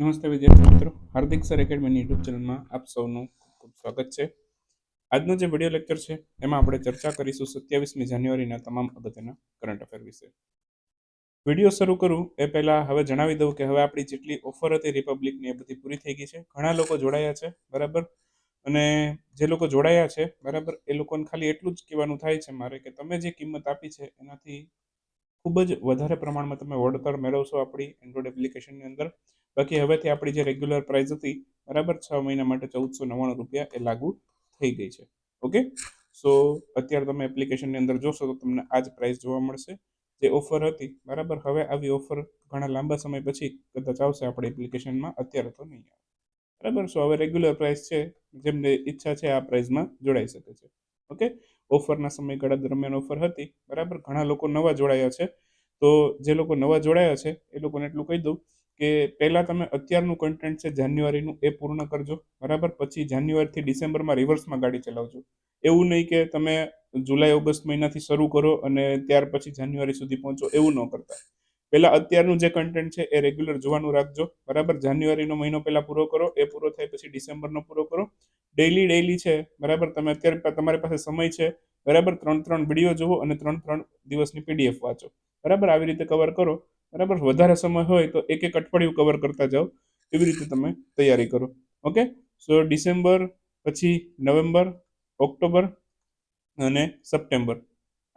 નમસ્તે વિદ્યાર્થી મિત્રો. હાર્દિક સર એકેડમીની યુટ્યુબ ચેનલમાં આપ સૌનું ખૂબ ખૂબ સ્વાગત છે. આજનો જે વીડિયો લેક્ચર છે, એમાં આપણે ચર્ચા કરીશું સત્યાવીસમી જાન્યુઆરીના તમામ અગત્યના કરંટ અફેર વિશે. વીડિયો શરૂ કરું. એ પહેલાં હવે જણાવી દઉં કે હવે આપણી જેટલી ઓફર હતી રિપબ્લિકની એ બધી પૂરી થઈ ગઈ છે. ઘણા લોકો જોડાયા છે, બરાબર? અને જે લોકો જોડાયા છે, બરાબર, એ લોકોને ખાલી એટલું જ કહેવાનું થાય છે મારે કે તમે જે કિંમત આપી છે, એનાથી ખૂબ જ વધારે પ્રમાણમાં તમે વળતર મેળવશો આપણી એન્ડ્રોઈડ એપ્લિકેશનની અંદર. બાકી હવેથી આપણી જે રેગ્યુલર પ્રાઇસ હતી, બરાબર છ મહિના માટે ચૌદસો નવ્વાણું રૂપિયા એ લાગુ થઈ ગઈ છે. ઓકે સો અત્યારે તમે એપ્લિકેશનની અંદર જોશો તો તમને આ જ પ્રાઇસ જોવા મળશે. જે ઓફર હતી, બરાબર, હવે આવી ઓફર ઘણા લાંબા સમય પછી કદાચ આવશે આપણી એપ્લિકેશનમાં અત્યારે તો નહીં આવે. બરાબર? સો હવે રેગ્યુલર પ્રાઇસ છે, જેમને ઈચ્છા છે આ પ્રાઇસમાં જોડાઈ શકે છે. ઓકે ઓફરના સમયગાળા દરમિયાન ઓફર હતી, બરાબર? ઘણા લોકો નવા જોડાયા છે. તો જે લોકો નવા જોડાયા છે, એ લોકોને એટલું કહી દઉં કે પહેલાં તમે અત્યારનું કન્ટેન્ટ છે જાન્યુઆરીનું એ પૂર્ણ કરજો, બરાબર? પછી જાન્યુઆરીથી ડિસેમ્બરમાં રિવર્સમાં ગાડી ચલાવજો. એવું નહીં કે તમે જુલાઈ, ઓગસ્ટ મહિનાથી શરૂ કરો અને ત્યાર પછી જાન્યુઆરી સુધી પહોંચો, એવું ન કરતા. પહેલાં અત્યારનું જે કન્ટેન્ટ છે એ રેગ્યુલર જોવાનું રાખજો, બરાબર? જાન્યુઆરીનો મહિનો પહેલાં પૂરો કરો, એ પૂરો થાય પછી ડિસેમ્બરનો પૂરો કરો. ડેઈલી ડેઈલી છે, બરાબર? તમે અત્યારે તમારી પાસે સમય છે, બરાબર? ત્રણ ત્રણ વીડિયો જુઓ અને ત્રણ ત્રણ દિવસની પીડીએફ વાંચો, બરાબર? આવી રીતે કવર કરો. બરાબર? વધારે સમય હોય તો એક એક અઠવાડિયું કવર કરતા જાઓ. એવી રીતે તમે તૈયારી કરો. ઓકે સો ડિસેમ્બર પછી નવેમ્બર ઓક્ટોબર અને સપ્ટેમ્બર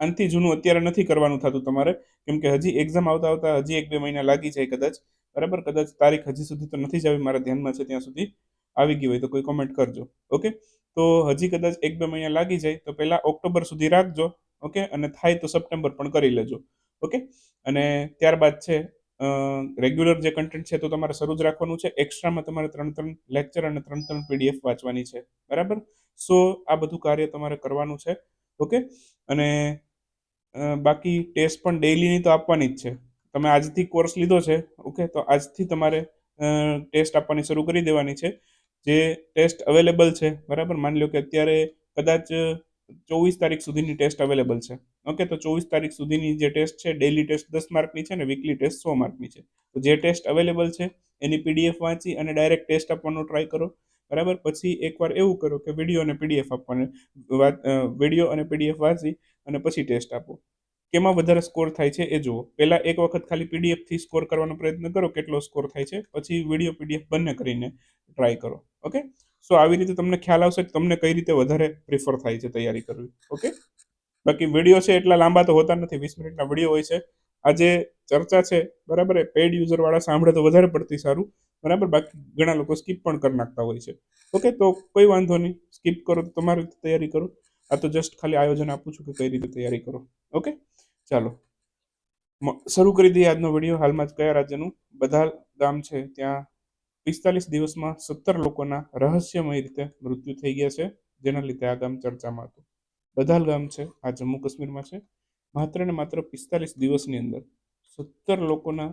આનાથી જૂનું અત્યારે નથી કરવાનું થતું તમારે. કેમ કે હજી એક્ઝામ આવતા આવતા હજી એક બે મહિના લાગી જાય કદાચ. બરાબર? કદાચ તારીખ હજી સુધી તો નથી જ આવી. મારા ધ્યાનમાં છે ત્યાં સુધી આવી ગઈ હોય તો કોઈ કોમેન્ટ કરજો. ઓકે તો હજી કદાચ એક બે મહિના લાગી જાય તો પહેલાં ઓક્ટોબર સુધી રાખજો. ઓકે અને થાય તો સપ્ટેમ્બર પણ કરી લેજો. ઓકે? અને ત્યારબાદ છે રેગ્યુલર જે કન્ટેન્ટ છે તો તમારે શરૂ જ રાખવાનું છે. એક્સ્ટ્રામાં તમારે ત્રણ ત્રણ લેક્ચર અને ત્રણ ત્રણ પીડીએફ વાંચવાની છે. બરાબર? સો આ બધું કાર્ય તમારે કરવાનું છે. ઓકે? અને બાકી ટેસ્ટ પણ ડેઈલીની તો આપવાની જ છે. તમે આજથી કોર્સ લીધો છે, ઓકે? તો આજથી તમારે ટેસ્ટ આપવાની શરૂ કરી દેવાની છે. જે ટેસ્ટ અવેલેબલ છે, બરાબર? માની લો કે અત્યારે કદાચ ચોવીસ તારીખ સુધીની ટેસ્ટ અવેલેબલ છે. ઓકે, તો ચોવીસ તારીખ સુધીની જે ટેસ્ટ છે, ડેલી ટેસ્ટ દસ માર્કની છે ને વીકલી ટેસ્ટ સો માર્કની છે. તો જે ટેસ્ટ અવેલેબલ છે, એની પીડીએફ વાંચી અને ડાયરેક્ટ ટેસ્ટ આપવાનો ટ્રાય કરો. બરાબર? પછી એકવાર એવું કરો કે વીડિયો અને પીડીએફ આપવાને વીડિયો અને પીડીએફ વાંચી અને પછી ટેસ્ટ આપો. કેમાં વધારે સ્કોર થાય છે એ જુઓ. પહેલાં એક વખત ખાલી પીડીએફથી સ્કોર કરવાનો પ્રયત્ન કરો કેટલો સ્કોર થાય છે, પછી વીડિયો પીડીએફ બંને કરીને ટ્રાય કરો. ઓકે? સો આવી રીતે તમને ખ્યાલ આવશે કે તમને કઈ રીતે વધારે પ્રિફર થાય છે તૈયારી કરવી. ઓકે? બાકી વીડિયો છે એટલા લાંબા તો હોતા નથી, વીસ મિનિટના વીડિયો હોય છે. આજે ચર્ચા છે, બરાબર એ? પેડ યુઝરવાળા સાંભળે તો વધારે પડતી સારું, બરાબર? બાકી ઘણા લોકો સ્કીપ પણ કરી નાખતા હોય છે. ઓકે તો કોઈ વાંધો નહીં સ્કીપ કરો તો તમારી રીતે તૈયારી કરો. આ તો જસ્ટ ખાલી આયોજન આપું છું કે કઈ રીતે તૈયારી કરો. ઓકે ચાલો. શરૂ કરી દઈએ આજનો વીડિયો. હાલમાં જ કયા રાજ્યનું? બધા ગામ છે, ત્યાં પિસ્તાલીસ દિવસમાં સત્તર લોકોના રહસ્યમય રીતે મૃત્યુ થઈ ગયા છે, જેના લીધે આ ગામ ચર્ચામાં હતું. બધાલ ગામ છે. આ જમ્મુ કાશ્મીરમાં છે. માત્ર ને માત્ર પિસ્તાલીસ દિવસની અંદર સત્તર લોકોના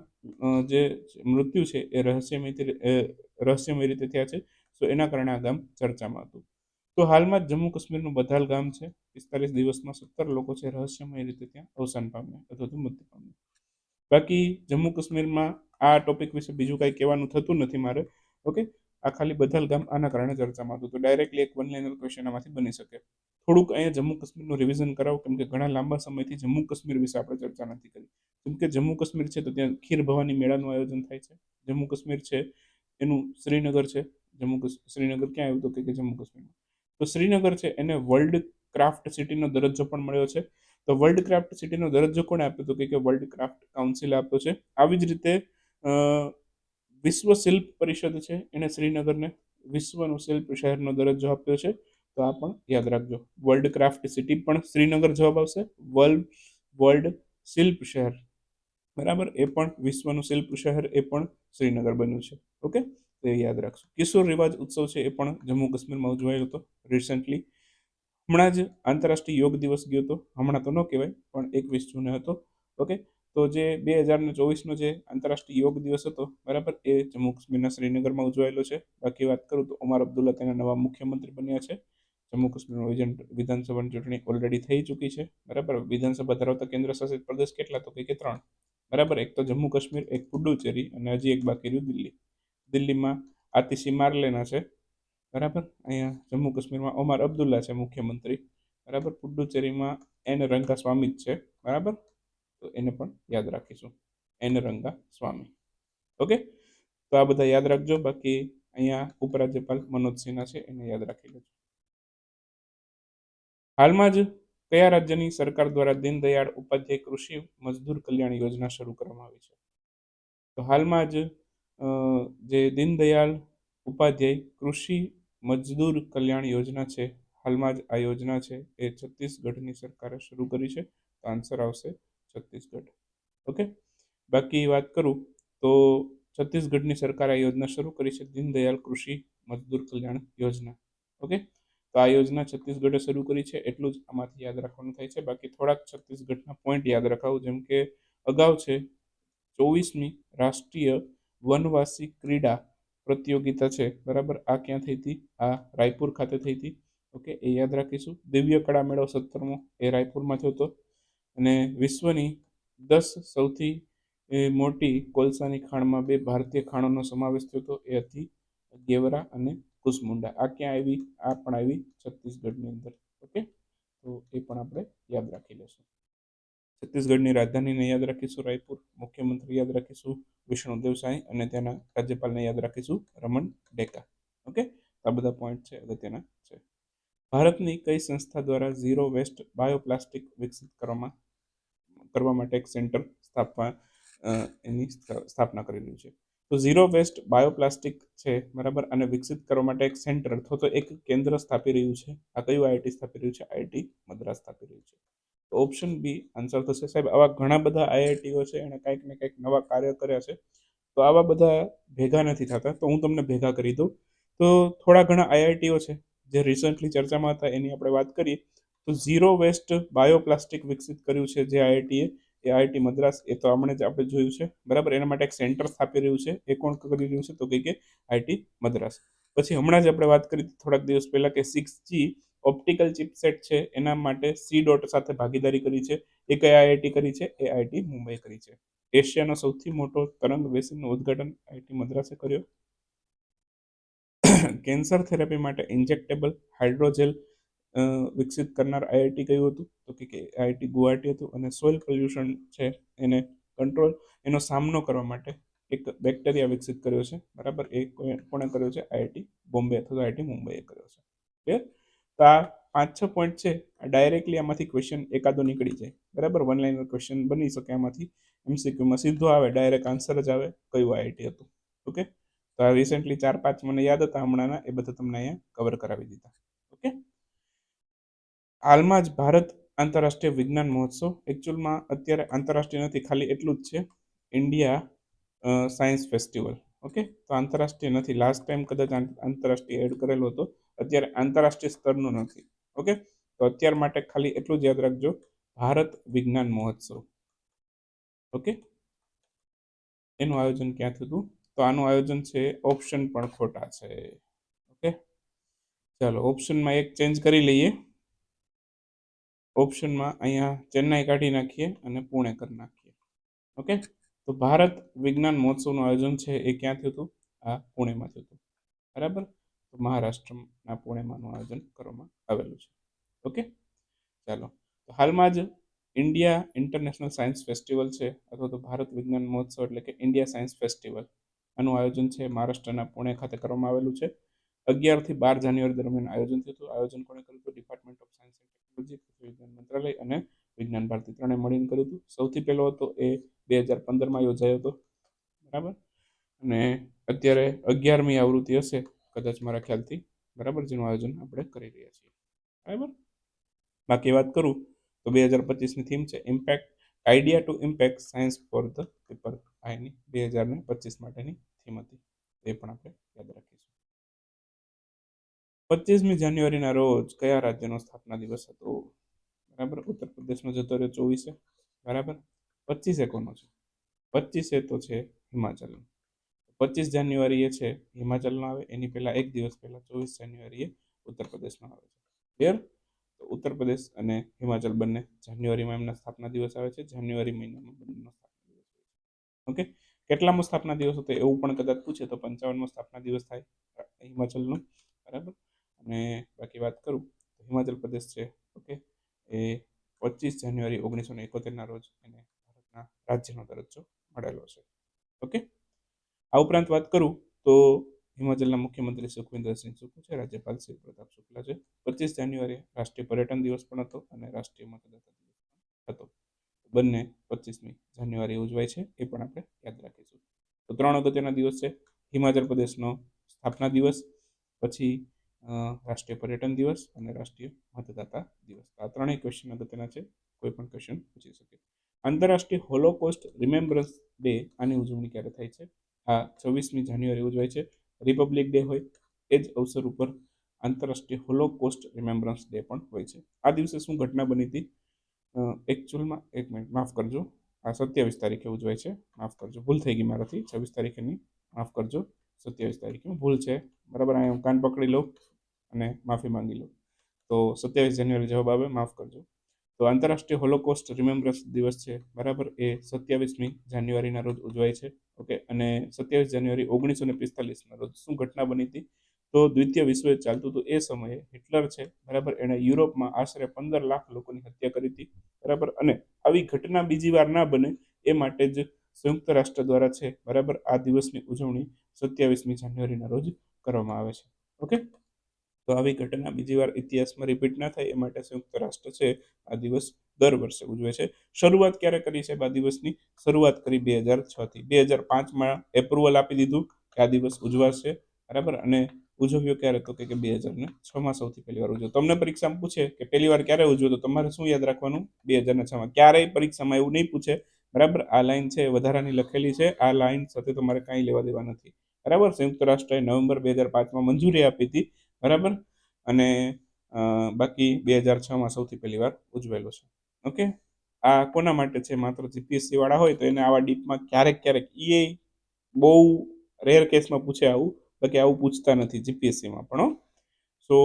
જે મૃત્યુ છે એ રહસ્યમય રહસ્યમય રીતે થયા છે. તો એના કારણે આ ગામ ચર્ચામાં હતું. તો હાલમાં જમ્મુ કાશ્મીરનું બધાલ ગામ છે. પિસ્તાલીસ દિવસમાં સત્તર લોકો છે રહસ્યમય રીતે ત્યાં અવસાન પામ્યા અથવા તો મૃત્યુ પામ્યા. બાકી જમ્મુ કાશ્મીરમાં આ ટોપિક વિશે બીજું કાંઈ કહેવાનું થતું નથી મારે. ઓકે આ ખાલી બધાલ ગામ આના કારણે ચર્ચામાં હતું. તો ડાયરેક્ટલી એક વન લાઇનર ક્વેશ્ચન આમાંથી બની શકે. થોડુંક અહીંયા જમ્મુ કાશ્મીરનું રિવિઝન કરાવો, કેમ કે ઘણા લાંબા સમયથી જમ્મુ કાશ્મીર વિશે આપણે ચર્ચા નથી કરી. કેમ કે જમ્મુ કાશ્મીર છે તો ત્યાં ખીર ભવાની મેળાનું આયોજન થાય છે. જમ્મુ કાશ્મીર છે, એનું શ્રીનગર છે. જમ્મુ શ્રીનગર ક્યાં આવ્યું તો કે જમ્મુ કાશ્મીરમાં? તો શ્રીનગર છે, એને વર્લ્ડ ક્રાફ્ટ સિટીનો દરજ્જો પણ મળ્યો છે. તો વર્લ્ડ ક્રાફ્ટ સિટીનો દરજ્જો કોણે આપ્યો હતો કે વર્લ્ડ ક્રાફ્ટ કાઉન્સિલે આપ્યો છે. આવી જ રીતે વિશ્વ શિલ્પ પરિષદ છે એણે શ્રીનગરને વિશ્વનું શિલ્પ શહેરનો દરજ્જો આપ્યો છે. તો આ પણ યાદ રાખજો. વર્લ્ડ ક્રાફ્ટ સિટી પણ શ્રીનગર જવાબ આવશે. વર્લ્ડ વર્લ્ડ શિલ્પ શહેર. બરાબર? એ પણ વિશ્વનું શિલ્પ શહેર, એ પણ શ્રીનગર બન્યું છે. ઓકે? તો યાદ રાખશો. કિશોર રિવાજ ઉત્સવ છે એ પણ જમ્મુ કાશ્મીરમાં ઉજવાયો હતો રિસેન્ટલી હમણાં જ આંતરરાષ્ટ્રીય યોગ દિવસ ગયો હતો. હમણાં તો ન કહેવાય, પણ એકવીસ જૂને હતો. ઓકે? તો જે બે હજાર ને ચોવીસનો જે આંતરરાષ્ટ્રીય યોગ દિવસ હતો, બરાબર, એ જમ્મુ કાશ્મીરના શ્રીનગરમાં ઉજવાયેલો છે. બાકી વાત કરું તો ઉમર અબ્દુલ્લા તેના નવા મુખ્યમંત્રી બન્યા છે. જમ્મુ કાશ્મીર વિધાનસભાની ચૂંટણી ઓલરેડી થઈ ચૂકી છે. બરાબર, વિધાનસભા ધરાવતા કેન્દ્ર શાસિત પ્રદેશ કેટલા તો કે ત્રણ. બરાબર, એક તો જમ્મુ કાશ્મીર, એક પુડુચેરી અને હજી એક બાકી રહ્યું દિલ્હી. દિલ્હીમાં આતિશી માર્લેના છે. બરાબર, અહીંયા જમ્મુ કાશ્મીરમાં ઓમાર અબ્દુલ્લા છે મુખ્યમંત્રી. બરાબર, પુડુચેરીમાં એન રંગા સ્વામી જ છે. બરાબર તો એને પણ યાદ રાખીશું. એન રંગા સ્વામી. ઓકે? તો આ બધા યાદ રાખજો. બાકી અહીંયા ઉપરાજ્યપાલ મનોજ છે, એને યાદ રાખી લેજો. હાલમાં જ કયા રાજ્યની સરકાર દ્વારા દીનદયાળ ઉપાધ્યાય કૃષિ મજદૂર કલ્યાણ યોજના શરૂ કરવામાં આવી છે? તો હાલમાં જ જે દીનદયાળ ઉપાધ્યાય કૃષિ મજદૂર કલ્યાણ યોજના છે, હાલમાં જ આ યોજના છે, એ છત્તીસગઢની સરકારે શરૂ કરી છે. તો આન્સર આવશે છત્તીસગઢ. ઓકે? બાકી વાત કરું તો છત્તીસગઢની સરકારે આ યોજના શરૂ કરી છે દીનદયાળ કૃષિ મજદૂર કલ્યાણ યોજના. ઓકે? તો આ યોજના છત્તીસગઢે શરૂ કરી છે એટલું જ આમાંથી યાદ રાખવાનું થાય છે. બાકી થોડાક છત્તીસગઢના પોઈન્ટ યાદ રખાવું, જેમ કે અગાઉ છે ચોવીસમી રાષ્ટ્રીય વનવાસી ક્રીડા પ્રતિયોગિતા છે. બરાબર? આ ક્યાં થઈ હતી? આ રાયપુર ખાતે થઈ હતી. ઓકે? એ યાદ રાખીશું. દિવ્ય કળા મેળો સત્તરમો એ રાયપુરમાં થયો હતો. અને વિશ્વની દસ સૌથી મોટી કોલસાની ખાણમાં બે ભારતીય ખાણોનો સમાવેશ થયો હતો. એ હતી ગેવરા અને કુસમુંડા. આ ક્યાં આવી? આ પણ આવી છત્તીસગઢની અંદર. ઓકે? તો એ પણ આપણે યાદ રાખી લેશું. છત્તીસગઢની રાજધાનીને યાદ રાખીશું. રાયપુર મુખ્યમંત્રી યાદ રાખીશું. વિષ્ણુદેવ સાંઈ અને તેના રાજ્યપાલને યાદ રાખીશું. રમણ ડેકા. ઓકે? આ બધા પોઈન્ટ છે, અગત્યના છે. ભારતની કઈ સંસ્થા દ્વારા ઝીરો વેસ્ટ બાયોપ્લાસ્ટિક વિકસિત કરવામાં કરવા માટે એક સેન્ટર સ્થાપવા એની સ્થાપના કરી રહ્યું છે. તો ઝીરો વેસ્ટ બાયોપ્લાસ્ટિક છે, બરાબર? અને વિકસિત કરવા માટે એક સેન્ટર. અથવા તો એક કેન્દ્ર સ્થાપી રહ્યું છે. આ કયું આઈઆઈટી સ્થાપી રહ્યું છે? આઈઆઈટી મદ્રાસ સ્થાપી રહ્યું છે. તો ઓપ્શન બી આન્સર થશે. સાહેબ, આવા ઘણા બધા આઈઆઈટીઓ છે, એણે કંઈક ને કંઈક નવા કાર્ય કર્યા છે. તો આવા બધા ભેગા નથી થતા. તો હું તમને ભેગા કરી દઉં. તો થોડા ઘણા આઈઆઈટીઓ છે, જે રિસન્ટલી ચર્ચામાં હતા, એની આપણે વાત કરીએ. તો ઝીરો વેસ્ટ બાયોપ્લાસ્ટિક વિકસિત કર્યું છે જે આઈઆઈટીએ એ. આઈઆઈટી મદ્રાસ એ તો હમણાં જ આપણે જોયું છે. બરાબર? એના માટે એક સેન્ટર સ્થાપી રહ્યું છે. એ કોણ કરી રહ્યું છે? તો કે આઈઆઈટી મદ્રાસ. પછી હમણાં જ આપણે વાત કરી થોડાક દિવસ પહેલા કે સિક્સ જી ઓપ્ટિકલ ચિપસેટ છે. એના માટે સી ડોટ સાથે ભાગીદારી કરી છે. એ કયા આઈઆઈટી કરી છે? એ આઈઆઈટી મુંબઈ કરી છે. એશિયાનો સૌથી મોટો તરંગ વેસિનનું ઉદ્ઘાટન આઈઆઈટી મદ્રાસે કર્યો. કેન્સર થેરાપી માટે ઇન્જેક્ટેબલ હાઇડ્રોજેલ વિકસિત કરનાર આઈઆઈટી કયું હતું? તો કે આઈઆઈટી ગુવાહાટી હતું અને સોઇલ પોલ્યુશન છે એને કંટ્રોલ એનો સામનો કરવા માટે એક બેક્ટેરિયા વિકસિત કર્યો છે. બરાબર? એ કોણે કર્યો છે? આઈઆઈટી બોમ્બે અથવા આઈઆઈટી મુંબઈએ કર્યો છે. ક્લિયર તો આ પાંચ, છ પોઈન્ટ છે. ડાયરેક્ટલી આમાંથી ક્વેશ્ચન એકાદો નીકળી જાય. બરાબર? વન લાઇનર ક્વેશ્ચન બની શકે આમાંથી. એમસીક્યુમાં સીધો આવે ડાયરેક્ટ આન્સર જ આવે કયું આઈઆઈટી હતું. ઓકે તો આ રિસેન્ટલી ચાર, પાંચ મને યાદ હતા હમણાંના. એ બધા તમને અહીંયા કવર કરાવી દીધા. ઓકે હાલમાં જ ભારત આંતરરાષ્ટ્રીય વિજ્ઞાન મહોત્સવ. એકચ્યુઅલમાં અત્યારે આંતરરાષ્ટ્રીય નથી, ખાલી એટલું જ છે. ઇન્ડિયા સાયન્સ ફેસ્ટિવલ ઓકે તો આંતરરાષ્ટ્રીય નથી. લાસ્ટ ટાઈમ કદાચ આંતરરાષ્ટ્રીય એડ કરેલો હતો. અત્યારે આંતરરાષ્ટ્રીય સ્તરનું નથી. ઓકે તો અત્યાર માટે ખાલી એટલું જ યાદ રાખજો. ભારત વિજ્ઞાન મહોત્સવ. ઓકે એનું આયોજન ક્યાં થયું હતું? તો આનું આયોજન છે ઓપ્શન પણ ખોટા છે. ઓકે ચાલો ઓપ્શનમાં એક ચેન્જ કરી લઈએ. ઓપ્શનમાં અહીંયા ચેન્નાઈ કાઢી નાખીએ અને પુણે કરી નાખીએ. ઓકે? તો ભારત વિજ્ઞાન મહોત્સવનું આયોજન છે એ ક્યાં થયું હતું? આ પુણેમાં થયું હતું. બરાબર? તો મહારાષ્ટ્રના પુણેમાંનું આયોજન કરવામાં આવેલું છે. ઓકે? ચાલો. તો હાલમાં જ ઇન્ડિયા ઇન્ટરનેશનલ સાયન્સ ફેસ્ટિવલ છે અથવા તો ભારત વિજ્ઞાન મહોત્સવ એટલે કે ઇન્ડિયા સાયન્સ ફેસ્ટિવલ આનું આયોજન છે મહારાષ્ટ્રના પુણે ખાતે કરવામાં આવેલું છે. અગિયારથી બાર જાન્યુઆરી દરમિયાન આયોજન થયું હતું. આયોજન કોણે કર્યું હતું? Department of science and technology વિજ્ઞાન મંત્રાલય અને વિજ્ઞાન ભારતી ત્રણે મળીને કર્યું હતું. સૌથી પહેલો હતો એ બે હજાર પંદરમાં યોજાયો હતો. બરાબર? અને અત્યારે અગિયારમી આવૃત્તિ હશે, કદાચ મારા ખ્યાલથી. બરાબર? જેનું આયોજન આપણે કરી રહ્યા છીએ. બરાબર? બાકી વાત કરું તો બે હજાર પચીસની થીમ છે impact idea to impact science for the people આઈની બે હજાર ને પચીસ માટેની થીમ હતી. એ પણ આપણે યાદ રાખીશું. પચીસમી જાન્યુઆરીના રોજ કયા રાજ્યનો સ્થાપના દિવસ હતો? બરાબર? ઉત્તર પ્રદેશનો જતો રહ્યો ચોવીસે બરાબર? પચીસે કોનો છે. પચીસે તો છે હિમાચલ. પચીસ જાન્યુઆરી એ છે હિમાચલનો આવે. એની પહેલા એક દિવસ પહેલા ચોવીસ જાન્યુઆરીએ ઉત્તર પ્રદેશનો આવે છે. ક્લિયર તો ઉત્તર પ્રદેશ અને હિમાચલ બંને જાન્યુઆરીમાં એમના સ્થાપના દિવસ આવે છે. જાન્યુઆરી મહિનામાં બંનેનો સ્થાપના દિવસ ઓકે કેટલામો સ્થાપના દિવસ હતો એવું પણ કદાચ પૂછે તો પંચાવનમો સ્થાપના દિવસ થાય હિમાચલનો. બરાબર? અને બાકી વાત કરું તો હિમાચલ પ્રદેશ છે, ઓકે? એ પચીસ જાન્યુઆરી ઓગણીસો ને એકોતેરના રોજ એને ભારતના રાજ્યનો દરજ્જો મળેલો છે, ઓકે? આ ઉપરાંત વાત કરું તો હિમાચલના મુખ્યમંત્રી સુખવિન્દરસિંહ સુખુ છે, રાજ્યપાલ શ્રી પ્રતાપ શુક્લા છે. પચીસ જાન્યુઆરી રાષ્ટ્રીય પર્યટન દિવસ પણ હતો અને રાષ્ટ્રીય મતદાતા દિવસ પણ હતો. બંને પચીસમી જાન્યુઆરી ઉજવાય છે, એ પણ આપણે યાદ રાખીશું. તો ત્રણ અગત્યના દિવસ છે, હિમાચલ પ્રદેશનો સ્થાપના દિવસ, પછી રાષ્ટ્રીય પર્યટન દિવસ અને રાષ્ટ્રીય મતદાતા દિવસ. આ ત્રણેય ક્વેશ્ચન અગત્યના છે. કોઈ પણ ક્વેશ્ચન પૂછી શકે. આંતરરાષ્ટ્રીય હોલોકોસ્ટ રિમેમ્બરન્સ ડે આની ઉજવણી ક્યારે થાય છે? આ છવ્વીસમી જાન્યુઆરી ઉજવાય છે. રિપબ્લિક ડે હોય એ જ અવસર ઉપર આંતરરાષ્ટ્રીય હોલોકોસ્ટ રિમેમ્બરન્સ ડે પણ હોય છે. આ દિવસે શું ઘટના બની હતી? એકચ્યુઅલમાં એક મિનિટ માફ કરજો. આ સત્યાવીસ તારીખે ઉજવાય છે. માફ કરજો. ભૂલ થઈ ગઈ મારાથી. છવ્વીસ તારીખેની માફ કરજો. સત્યાવીસ તારીખે. ભૂલ છે. બરાબર, અહીંયા હું કાન પકડી લઉં. અને માફી માંગી લઉં તો સત્યાવીસ જાન્યુઆરી જવાબ આવે, માફ કરજો. તો આંતરરાષ્ટ્રીય હોલોકોસ્ટ રિમેમ્બરન્સ દિવસ છે, બરાબર? એ સત્યાવીસમી જાન્યુઆરીના રોજ ઉજવાય છે, ઓકે? અને સત્યાવીસ જાન્યુઆરી ઓગણીસો ને પિસ્તાલીસના રોજ શું ઘટના બની હતી? તો દ્વિતીય વિશ્વયુદ્ધ ચાલતું હતું એ સમયે હિટલર છે, બરાબર? એણે યુરોપમાં આશરે પંદર લાખ લોકોની હત્યા કરી હતી, બરાબર? અને આવી ઘટના બીજી વાર ના બને એ માટે જ સંયુક્ત રાષ્ટ્ર દ્વારા છે, બરાબર? આ દિવસની ઉજવણી સત્યાવીસમી જાન્યુઆરીના રોજ કરવામાં આવે છે, ઓકે? તો આવી ઘટના બીજી વાર ઇતિહાસમાં રિપીટ ના થાય, એ માટે સંયુક્ત રાષ્ટ્ર છે, આ દિવસ દર વર્ષે ઉજવે છે. શરૂઆત ક્યારે કરી છે આ દિવસની શરૂઆત કરી બે હજાર છ થી. બે હજાર પાંચમાં એપ્રુવલ આપી દીધું કે આ દિવસ ઉજવાશે, બરાબર? અને ઉજવ્યો ક્યારે? તો કે બે હજાર ને છમાં સૌથી પહેલી વાર ઉજવ્યો. તમને પરીક્ષામાં પૂછે કે પહેલી વાર ક્યારે ઉજવ્યો, તો તમારે શું યાદ રાખવાનું? બે હજાર ને છમાં ક્યારેય પરીક્ષામાં એવું નહીં પૂછે, બરાબર? આ લાઈન છે વધારાની લખેલી છે. આ લાઈન સાથે તમારે કાંઈ લેવા દેવા નથી. બરાબર? સંયુક્ત રાષ્ટ્રએ નવેમ્બર બે હજાર પાંચમાં મંજૂરી આપી હતી. બરાબર? અને બાકી બે હજાર છમાં સૌથી પહેલી વાર ઉજવેલો છે. ઓકે? આ કોના માટે છે? માત્ર જીપીએસસી વાળા હોય તો એને આવા ડીપમાં ક્યારેક ક્યારેક એ બહુ રેર કેસમાં પૂછે આવું, બાકી આવું પૂછતા નથી જીપીએસસીમાં પણ સો,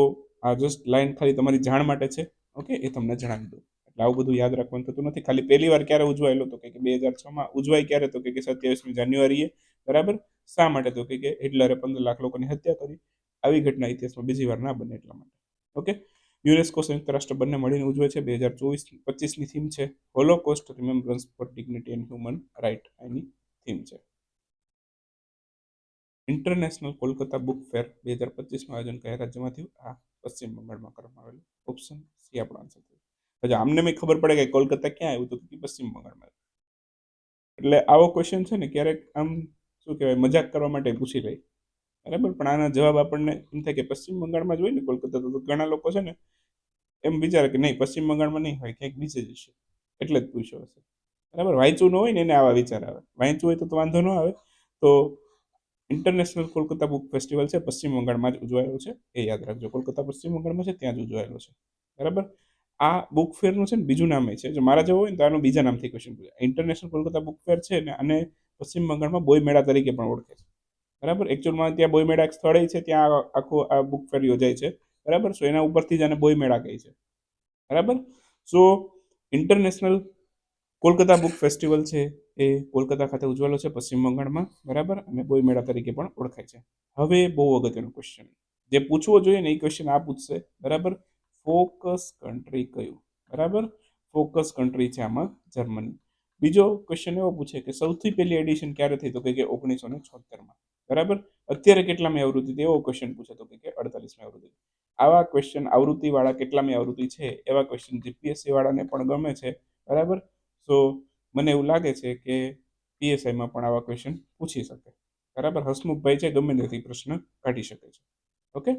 આ જસ્ટ લાઈન ખાલી તમારી જાણ માટે છે, ઓકે? એ તમને જણાવી દઉં. એટલે આવું બધું યાદ રાખવાનું થતું નથી. ખાલી પહેલી વાર ક્યારે ઉજવાયેલો તો કે બે હજાર છમાં ઉજવાય ક્યારે તો કે સત્યાવીસમી જાન્યુઆરીએ, બરાબર? શા માટે તો કે હિટલરે પંદર લાખ લોકોની હત્યા કરી આવી ઘટના ઇતિહાસમાં બીજી વાર ના બને એટલા માટે. ઓકે યુનેસ્કો સંયુક્ત રાષ્ટ્ર બંને મળીને ઉજવે છે. બે હજાર ચોવીસ પચીસની થીમ છે. Holocaust remembrance for dignity and human right any theme છે. ઇન્ટરનેશનલ કોલકાતા બુક ફેર બે હજાર પચીસનું આયોજન કયા રાજ્યમાં થયું? આ પશ્ચિમ બંગાળમાં કરવામાં આવેલું. ઓપ્શન સી આપણો આન્સર પછી આમને મેં ખબર પડે કે કોલકાતા ક્યાં આવ્યું તો કે પશ્ચિમ બંગાળમાં એટલે આવો ક્વેશ્ચન છે ને ક્યારેક આમ શું કહેવાય, મજાક કરવા માટે પૂછી લઈ બરાબર? પણ આના જવાબ આપણને એમ થાય કે પશ્ચિમ બંગાળમાં જ હોય ને કોલકાતા, તો ઘણા લોકો છે ને એમ વિચારે કે નહીં, પશ્ચિમ બંગાળમાં નહીં હોય, ક્યાંક બીજે જ હશે એટલે જ પૂછ્યો હશે. બરાબર? વાંચવું ન હોય ને એને આવા વિચાર આવે. વાંચવું હોય તો વાંધો ન આવે. તો ઇન્ટરનેશનલ કોલકાતા બુક ફેસ્ટિવલ છે, પશ્ચિમ બંગાળમાં જ ઉજવાયો છે. એ યાદ રાખજો. કોલકાતા પશ્ચિમ બંગાળમાં છે, ત્યાં જ ઉજવાયેલો છે. બરાબર? આ બુક ફેરનું છે ને બીજું નામ છે. જો મારા જવું હોય ને તો આનું બીજા નામથી ક્વેશ્ચન પૂછાય ઇન્ટરનેશનલ કોલકાતા બુક ફેર છે ને અને પશ્ચિમ બંગાળમાં બોય મેળા તરીકે પણ ઓળખે છે. બરાબર? એકચ્યુઅલમાં ત્યાં બોય મેળા એક સ્થળે છે, ત્યાં આખું આ બુક ફેર યોજાય છે. બરાબર? સો એના ઉપરથી જ આને બોય મેળા કહે છે. બરાબર? So international Kolkata book festival છે, એ કોલકાતા ખાતે ઉજવેલો છે, પશ્ચિમ બંગાળમાં. બરાબર? અને બોય મેળા તરીકે પણ ઓળખાય છે. હવે બહુ અગત્યનો ક્વેશ્ચન જે પૂછવો જોઈએ ને એ ક્વેશ્ચન આ પૂછશે. બરાબર? ફોકસ કન્ટ્રી કયું? બરાબર? ફોકસ કન્ટ્રી છે આમાં જર્મની બીજો ક્વેશ્ચન એવો પૂછે કે સૌથી પહેલી એડિશન ક્યારે થઈ? તો કે ઓગણીસો ને છોતેરમાં. બરાબર? અત્યારે કેટલામી આવૃત્તિ એવો ક્વેશ્ચન પૂછાતો કે અડતાલીસમી આવૃત્તિ. આવા ક્વેશ્ચન આવૃત્તિવાળા કેટલામી આવૃત્તિ છે? એવા ક્વેશ્ચન જીપીએસસી વાળાને પણ ગમે છે. બરાબર? સો મને એવું લાગે છે કે પીએસઆઈમાં પણ આવા ક્વેશ્ચન પૂછી શકે. બરાબર? હસમુખભાઈ છે, ગમે તેથી પ્રશ્ન કાઢી શકે છે. ઓકે?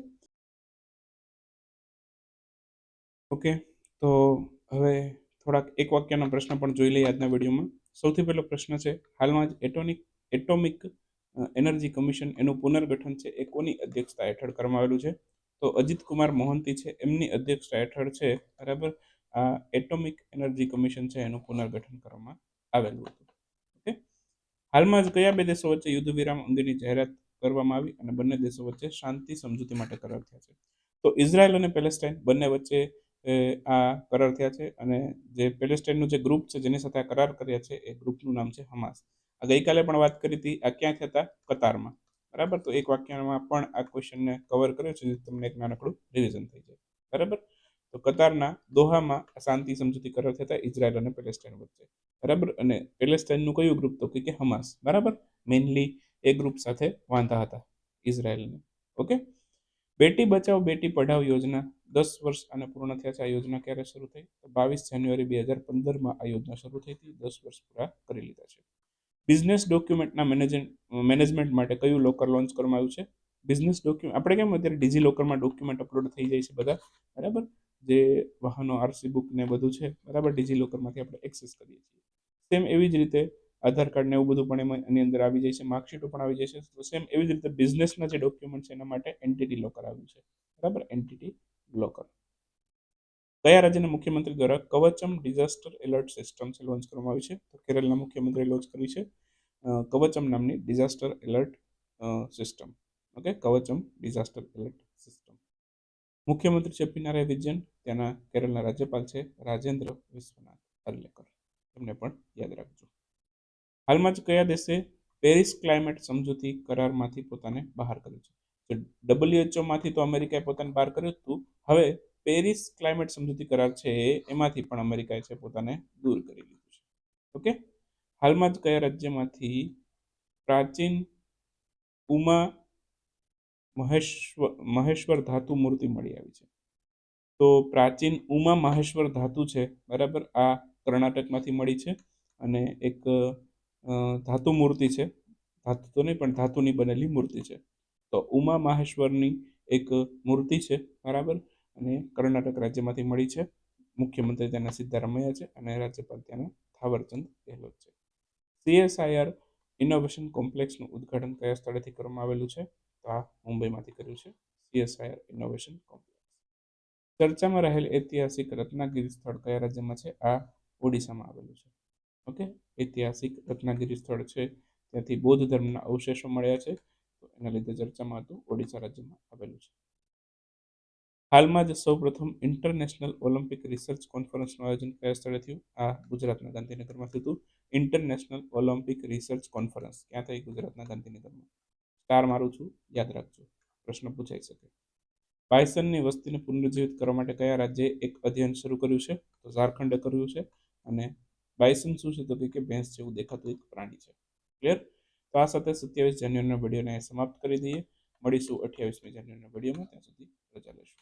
ઓકે. તો હવે થોડાક એક વાક્યના પ્રશ્ન પણ જોઈ લઈએ આજના વિડીયોમાં. સૌથી પહેલો પ્રશ્ન છે, હાલમાં જ એટોનિક, એટોમિક એનર્જી કમિશન એનું પુનર્ગઠન છે એ કોની અધ્યક્ષતા હેઠળ કરવામાં આવેલું છે? તો અજીત કુમાર મોહંતી છે, એમની અધ્યક્ષતા હેઠળ છે, બરાબર? આ એટોમિક એનર્જી કમિશન છે, એનું પુનર્ગઠન કરવામાં આવેલું હતું. ઓકે? હાલમાં જ કયા બે દેશો વચ્ચે યુદ્ધ વિરામ અંગેની જાહેરાત કરવામાં આવી અને બંને દેશો વચ્ચે શાંતિ સમજૂતી માટે કરાર થયા છે? તો ઇઝરાયલ અને પેલેસ્ટાઇન બંને વચ્ચે આ કરાર થયા છે અને જે પેલેસ્ટાઇનનું જે ગ્રુપ છે, જેની સાથે આ કરાર કર્યા છે, એ ગ્રુપનું નામ છે હમાસ. આ ગઈકાલે પણ વાત કરી હતી, આ ક્યાં થતા કતારમાં. બરાબર? તો એક વાક્યમાં પણ આ ક્વેશ્ચનને કવર કર્યો છે, તમને એક નાનકડું રિવિઝન થઈ જાય. બરાબર? તો કતારના દોહામાં શાંતિ સમજૂતી કરાર થતા ઇઝરાયલ અને પેલેસ્ટાઇન વચ્ચે. બરાબર? અને પેલેસ્ટાઇનનું કયું ગ્રુપ તો કે હમાસ. બરાબર? મેઇનલી એ ગ્રુપ સાથે વાંધા હતા ઇઝરાયલને. ઓકે? બેટી બચાવ બેટી પઢાવ યોજના દસ વર્ષ અને પૂર્ણ થયા છે. આ યોજના ક્યારે શરૂ થઈ? તો બાવીસ જાન્યુઆરી બે હજાર પંદરમાં આ યોજના શરૂ થઈ હતી. દસ વર્ષ પૂરા કરી લીધા છે. બિઝનેસ ડોક્યુમેન્ટના મેનેજમેન્ટ માટે કયું લોકર લોન્ચ કરવામાં આવ્યું છે? બિઝનેસ ડોક્યુમેન્ટ આપણે કેમ અત્યારે ડિજી લોકરમાં ડોક્યુમેન્ટ અપલોડ થઈ જાય છે બધા? બરાબર? જે વાહનો આરસી બુક ને બધું છે, બરાબર? ડીજી લોકરમાંથી આપણે એક્સેસ કરીએ છીએ. સેમ એવી જ રીતે આધાર કાર્ડ ને એવું બધું પણ એમાં એની અંદર આવી જાય છે, માર્કશીટો પણ આવી જાય છે. તો સેમ એવી જ રીતે બિઝનેસના જે ડોક્યુમેન્ટ છે એના માટે એન્ટિટી લોકર આવ્યું છે. બરાબર? એન્ટિટી લોકર કયા રાજ્યના મુખ્યમંત્રી દ્વારા કવચમ ડિઝાસ્ટર એલર્ટ સિસ્ટમ છે લોન્ચ કરવામાં આવી છે? તો કેરળના મુખ્યમંત્રીએ લોન્ચ કરી છે કવચમ નામની disaster alert system. Okay? Kavacham disaster alert system. મુખ્યમંત્રી છે પિનારાય વિજયન, ત્યાંના કેરળના રાજ્યપાલ છે રાજેન્દ્ર વિશ્વનાથ અર્લેકર. એમને પણ યાદ રાખજો. હાલમાં જ કયા દેશે પેરિસ ક્લાઇમેટ સમજૂતી કરારમાંથી પોતાને બહાર કર્યું છે? ડબલ્યુએચઓમાંથી તો અમેરિકાએ પોતાને બહાર કર્યું હતું, હવે પેરિસ ક્લાઇમેટ સમજૂતી કરાર છે એમાંથી પણ અમેરિકાએ છે પોતાને દૂર કરી લીધું છે. ઓકે? હાલમાં જ કયા રાજ્યમાંથી પ્રાચીન ઉમા મહેશ્વર મહેશ્વર ધાતુ મૂર્તિ મળી આવી છે? તો પ્રાચીન ઉમા મહેશ્વર ધાતુ છે, બરાબર? આ કર્ણાટકમાંથી મળી છે અને એક ધાતુ મૂર્તિ છે. ધાતુ તો નહીં, પણ ધાતુની બનેલી મૂર્તિ છે. તો ઉમા મહેશ્વરની એક મૂર્તિ છે, બરાબર? અને કર્ણાટક રાજ્યમાંથી મળી છે. મુખ્યમંત્રી તેના સિદ્ધારમૈયા છે અને રાજ્યપાલ ત્યાંના થાવરચંદ ગેહલોત છે. સીએસઆઈઆર ઇનોવેશન કોમ્પ્લેક્સનું ઉદ્ઘાટન કયા સ્થળેથી કરવામાં આવેલું છે? તો આ મુંબઈમાંથી કર્યું છે. CSIR innovation complex. ચર્ચામાં રહેલ ઐતિહાસિક રત્નાગીરી સ્થળ કયા રાજ્યમાં છે? આ ઓડિશામાં આવેલું છે. ઓકે? ઐતિહાસિક રત્નાગીરી સ્થળ છે. ત્યાંથી બૌદ્ધ ધર્મના અવશેષો મળ્યા છે. તો એના લીધે ચર્ચામાં હતું ઓડિશા રાજ્યમાં આવેલું છે. હાલમાં જ સૌપ્રથમ ઇન્ટરનેશનલ ઓલિમ્પિક રિસર્ચ કોન્ફરન્સનું આયોજન કયા સ્થળે થયું. આ ગુજરાતના ગાંધીનગરમાં થયું ઇન્ટરનેશનલ ઓલિમ્પિક રિસર્ચ કોન્ફરન્સ. ક્યાં થઈ? ગુજરાતના ગાંધીનગરમાં. સ્ટાર મારું છું. યાદ રાખજો. પ્રશ્ન પૂછાઈ શકે. બાયસનની વસ્તીને પુનર્જીવિત કરવા માટે કયા રાજ્યે એક અધ્યયન શરૂ કર્યું છે? તો ઝારખંડે કર્યું છે. અને બાયસન શું છે? તો કે ભેંસ જેવું દેખાતું એક પ્રાણી છે. ક્લિયર? તો આ સાથે સત્યાવીસ જાન્યુઆરીના વિડીયોને સમાપ્ત કરી દઈએ. મળીશું અઠ્યાવીસમી જાન્યુઆરીના વિડીયોમાં. ત્યાં સુધી રજા લેશું.